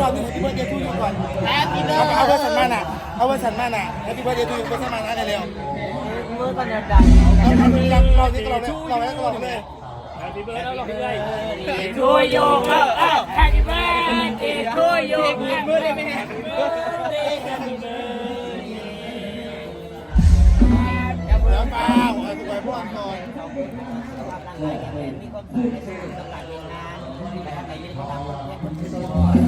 รอบหนึ่งให้พี่เบิร์ดเดย์ทูยูก่อนเอาเอาเวอร์ชันมาน่ะเอาเวอร์ชันมาน่ะให้พี่เบิร์ดเดย์ทูยูเวอร์ชันมาน่ะเร็วมือกันเดียวกันๆเอาเอาเราเราที่เราเลยเราแล้วเราเลย Happy birthday เราเรื่อยช่วยโยกแล้วอ้าวแฮปปี้เบิร์ดเดย์ช่วยโยกมือได้ไหมแล้วเปล่าเอาไปพวกก่อนมีความสุขในชีวิตกำลังเรียนงานไปทำอะไรยืนทำให้คนชื่ชอบควา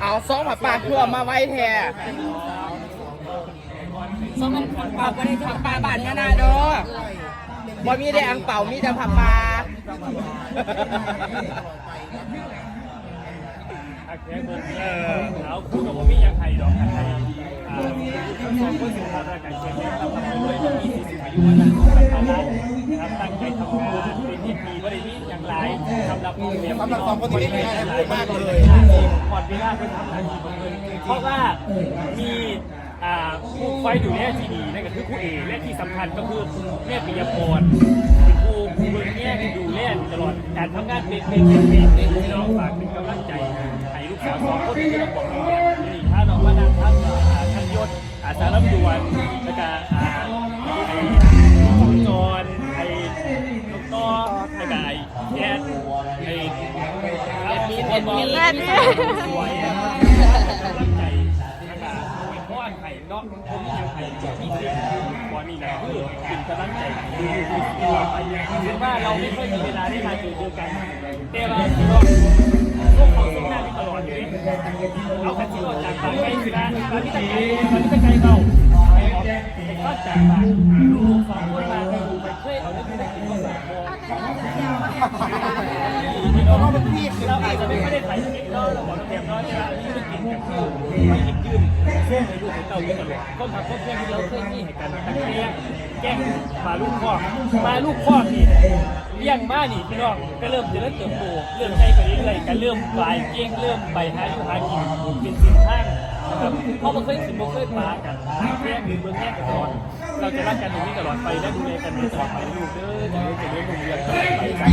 เอาซองผัดปลาเพื่อมาไว้แทนซ้อมันปลาไม่ได้ผัดปลาบานนานาด้อบ่มีได้อังเป่ามีแต่ผัดปลา ๆอักแค่เบิ่งเออเอาคู่กับผมมียังไทยดอกไทยอ่าสองคนสุดท้ายรายการเกมนี้เราทำด้วยมีสี่สิบอายุวันนั้นเขาบครับตั้งใจทำงานเป็นที่ดีบริมีอย่างไรสำหรับผู้เรียนสำหรับสองคนที่ไม่มีอะไรมากเลยก่อนเวลาไปทำงานเพราะว่ามีผู้ไฟดูแลที่ดีนั่นก็คือผู้เอกและที่สำคัญก็คือแม่ปิยพรเป็นผู้ผู้เบิ่งแง่ดูแลตลอดการทำงานเป็นเป็นเป็นเป็นที่เราฝากเป็นกำลังใจ สาวสองคนที่เราบอกเนี่ยนี่ถ้าเราว่านั่งท่านท่านยศอาสารับด่วนแล้วก็อ่าไอ้จงจรไอ้ลูกต้อแล้วก็ไอ้แก๊สไอ้แอดมินแอดมินแม่นี่สวยกำลังใจนะคะเป็นพ่อไข่เนาะผมยังไข่ที่เรียนวันนี้นะคือเป็นกำลังใจดูดูดูไปถึงว่าเราไม่ค่อยมีเวลาได้มาเจอเจอกันแต่ว่า เอาขันที่เรจากปากไปคือนะตอนที่ตะไคร้ตอนนี้ตะไคร้เราไอ้ ก็จากปากลูกสองคนมาไปเคยเอาเรื่องที่ได้กินก็แบบเราอาจจะไม่ได้ไปกินเราเราบอกเราเตรียมน้อยใช่ไม่ไปกินกับเขาไม่หยิบยืมช่วงในลูกของเต่าเยอะตลอดก็มาพบเพื่อนที่เราเคยมีให้กันตั้งแต่แก้งมาลูกคอมาลูกคอกนี่เลี้ยงมานี่พี่น้องก็เริ่มเริ่มเติบโตเริ่มใจไปเรื่อยๆก็เริ่มปลายเก้งเริ่มไปหาอยู่หากินเป็นสิ่งข้าง ครับเพราะมันเคยสิบมันเคยปากันแย่งหรือเบื้องแย่งกันตลอดเราจะรักกันตรงนี้ตลอดไปและดูแลกันตลอดไปลูกเด้อจะเลี้ยงจะเลี้ยงโรงเรียนตลอดไป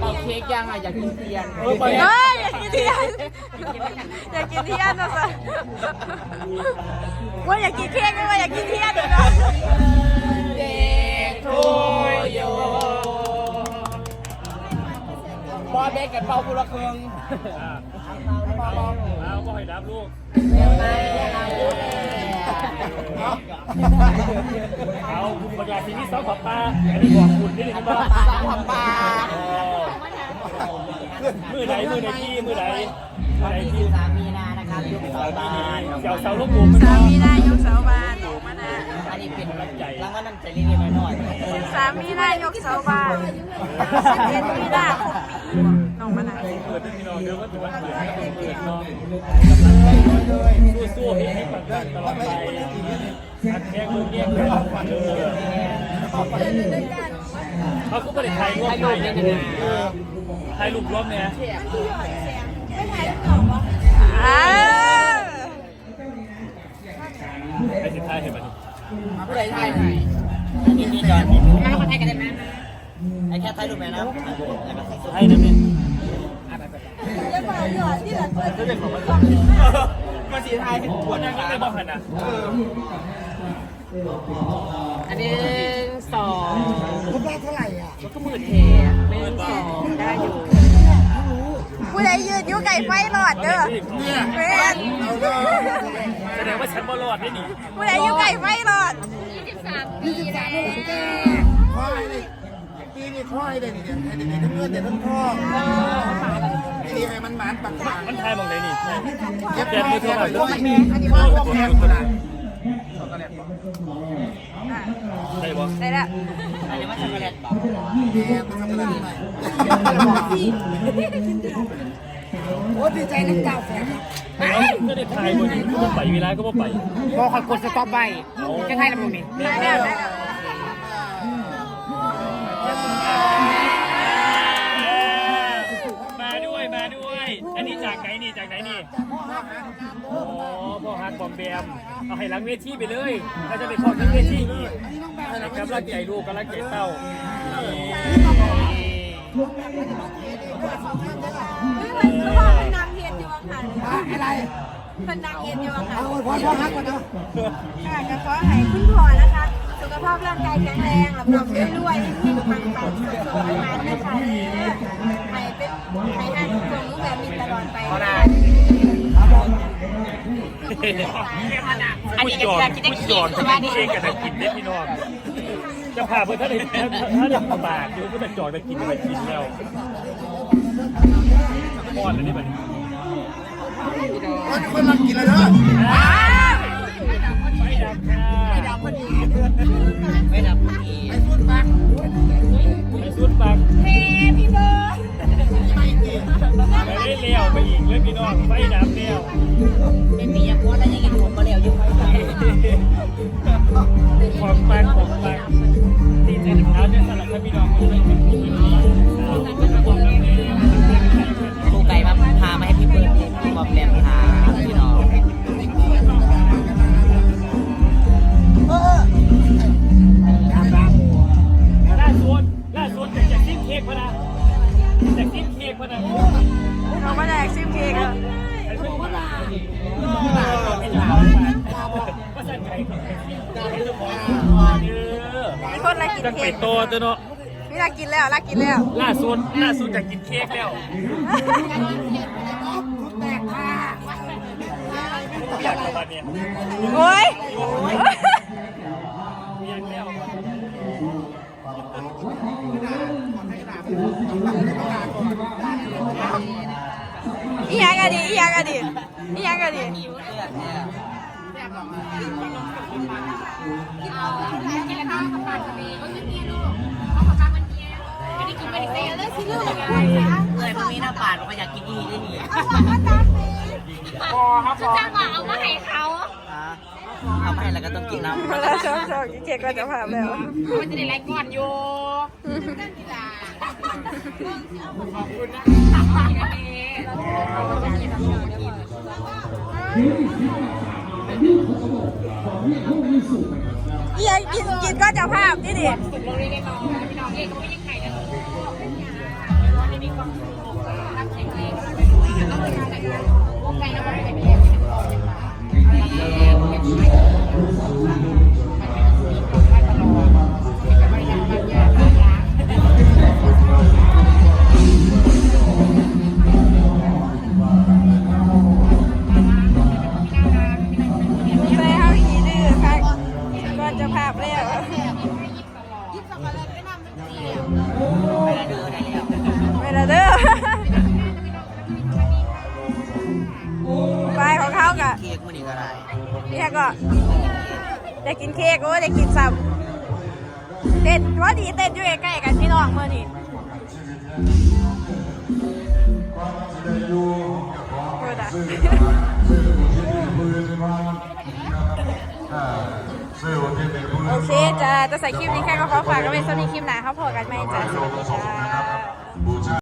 เป่าเค้กยังอะอยากกินเทียนเอออยอยากกินเทียนอยากกินเทียนนะสิว่าอยากกินเค้กไม่ว่าอยากกินเทียนอีกเนะเด็กโทโยบอเบกกับเป่าบุระเคืองเอาบ่ให้ดับลูก เอาคุณประหยัดทีนี้สองผับปลาอันนี้บอกคุณนี่เลยว่าสาวผัดปลามือไหนมือไหนที่มือไหนมือไหนที่ที่สามีนานะครับยุคสาวบ้านเจ้าเสาลูกหมูมันสามีนายกเสาบานออกมานะอันนี้เป็นรางวัลน้ำใจเล็กๆน้อยๆสามีนายกเสาบานสิบเอ็ดมีนาคมปี น้องมานะเปิดที่พี่น้องเดี๋ยวก็ถือว่าเปิดเปิดนาะสู้ๆให้ให้ปังๆตลอดไปอัดแข้งมือแย่งกันเออเขาก็ไม่ได้ถ่ายรูปถ่ายรูปเนี่ยถ่ายรูปรวมเนี่ยอ้าวไอ้สิท้ายเห็นไหมผู้ใดไทยไหนนี่นี่จอนมาคนไทยกันได้ไหมไอ้แค่ไทยรูปแม่นะแล้วก็ใส่สุดให้ นะเนี่ยมาสีไทยเป็นขวดนั่งก็ไม่บอกหันอะอันนี้สองคุณได้เท่าไหร่อะก็มือเทหนึ่งสองได้อยู่ผู้ใดยืนอยู่ไก่ไฟหลอดเด้อเนี่ยเพื่อนเอาเลยแสดงว่าฉันบอลอดได้หนิผู้ใดอยู่ไก่ไฟหลอดยี่สิบสามเลยแกควายเลยปีนี้ควายเลยนี่เดี๋ยวให้เด็กๆทั้งเงินเด็กทั้งทอ งไอ้นี่ให้มันหมานปักปากมันทายมองไหนนี่เย็บมือเท่าไหร่ด้วยอันนี้ว่าพวกแพงขนาดได้บ่ได้แล้วอันนี้ว่าช็อกโกแลตบอกแพงมันทำอะไรใหม่โอ้ดีใจน้ำตาแสงก็ได้ทายบ่นี่ก็ไปเวลาก็บ่ไปพอคอยกดสต็อปไปจะให้ลำบุนี่ได้แล้ว ด้แล้วมาด้วยมาด้วย อันนี้จากไหนนี่จากไหนนี่อ๋อพ่อฮักบอมแบมเอาให้หลังเวทีไปเลยถ้าจะไปขอทั้งเวทีอีกให้กำลังใจลูกกำลังใจเต้าค่ะอะไรเป็นนางเอ็นอยู่อะค่ะเอาพอพอฮักก่อนเนาะค่ะจะขอให้คุณพ่อนะคะ สุขภาพร่างกายแข็งแรงรับรองรวยๆที่ปังปังๆสุขๆประมาณนะคะ ให้เป็นให้ให้ตรงรู้แบบนี้ตลอดไปอันนี้ก็จอจะดกินได้ผู้กินจอดสวัสดีเองกับนักกินได้พี่น้องจะพาเพื่อนท่านถ้าถ้าดับบาทอยู่ก็จะจอดไปกินไปกินแล้วป้อนเลยนี่มันคนคนรักกินเลยเนา ไปได้เลี้ยวไปอีกเลยพี่น้องไฟดับแล้ว เป็นปียโพสแคนละกินจังเค้เป็กดโตตัวเนาะมีละกินแล้วละกินแล้ว ล่าสุดล่าสุดจากกินเค้กแล้วอยากประมาณเนี้ยโอ้ยอยากแล้วอีหยังอะดิอีหยังอะดิอีหยังอะดิเงิน มันมีหน้าปาดมันอยากกินอีได้นี่จังหวะเอามาให้เขาเอาไปแล้วก็ต้องกินน้ำเวลาชอบชอบเคก็จะผ่านแล้วมันจะได้ไรก่อนอยู่อี หยังกินกินก็จะภาพนี่ดิ เนี่ยก็ได้กินเค้กโอ้ได้กินซ้ำเต้นว่าดีเต้นอยู่ใกล้ๆกันพี่น้องเมื่อนี่เออด่ะโอเคจ้าจะใส่คลิปนี้แค่ก็ขอฝากกันไว้สำหรับคลิปหน้าเขาพอกันไหมจ้าสวัสดีจ้า